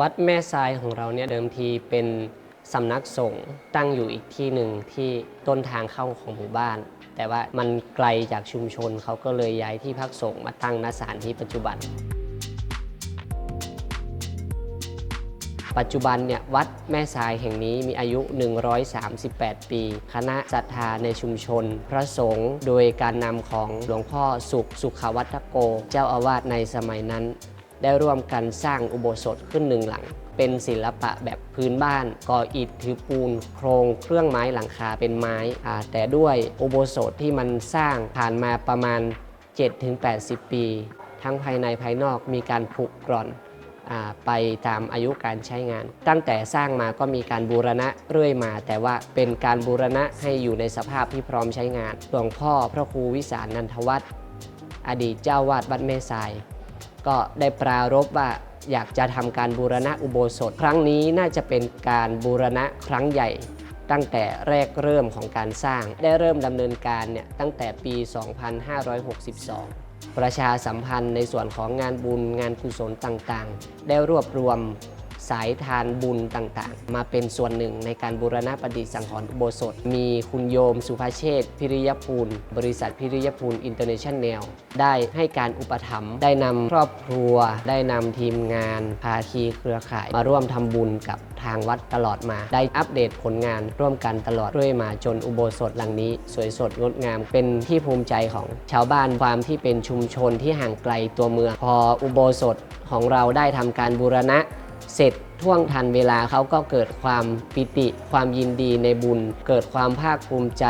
วัดแม่ทรายของเราเนี่ยเดิมทีเป็นสำนักสงฆ์ตั้งอยู่อีกที่หนึ่งที่ต้นทางเข้าของหมู่บ้าน แต่ว่ามันไกลจากชุมชนเขาก็เลยย้ายที่พักสงฆ์มาตั้งณสถานที่ปัจจุบัน ปัจจุบันเนี่ยวัดแม่ทรายแห่งนี้มีอายุ 138 ปี คณะศรัทธาในชุมชน พระสงฆ์โดยการนำของหลวงพ่อสุขสุขวัฒโก เจ้าอาวาสในสมัยนั้น ได้ร่วมกันสร้างอุโบสถขึ้นหนึ่งหลัง เป็นศิลปะแบบพื้นบ้านก่ออิฐถือปูน โครงเครื่องไม้หลังคาเป็นไม้แต่ด้วยอุโบสถที่มันสร้างผ่านมาประมาณ 7-80 ปี ทั้งภายในภายนอกมีการผุกร่อนไปตามอายุการใช้งาน ตั้งแต่สร้างมาก็มีการบูรณะเรื่อยมา แต่ว่าเป็นการบูรณะให้อยู่ในสภาพที่พร้อมใช้งาน หลวงพ่อพระครูวิสารนันทวัฒน์อดีตเจ้าวาดวัดแม่ทราย ก็ได้ปรารภว่าอยากจะทำการบูรณะอุโบสถ ครั้งนี้น่าจะเป็นการบูรณะครั้งใหญ่ ตั้งแต่แรกเริ่มของการสร้าง ได้เริ่มดำเนินการเนี่ยตั้งแต่ปี 2562 ประชาสัมพันธ์ในส่วนของงานบุญงานกุศลต่างๆ ได้รวบรวม สายทานบุญต่างๆ มาเป็นส่วนหนึ่งในการบูรณะปฏิสังขรณ์อุโบสถ มีคุณโยมสุภาเชษฐ์พิริยภูลบริษัทพิริยภูลอินเตอร์เนชั่นแนลได้ให้การอุปถัมภ์ได้นำครอบครัว ได้นำทีมงาน ภาคีเครือข่าย มาร่วมทำบุญกับทางวัดตลอดมา ได้อัปเดตผลงานร่วมกันตลอดเรื่อยมาจนอุโบสถหลังนี้ สวยสดงดงาม เป็นที่ภูมิใจของชาวบ้านความที่เป็นชุมชนที่ห่างไกลตัวเมืองพออุโบสถของเราได้ทำการบูรณะ เสร็จท่วงทันเวลาเขาก็เกิดความปิติ ความยินดีในบุญ เกิดความภาคภูมิใจ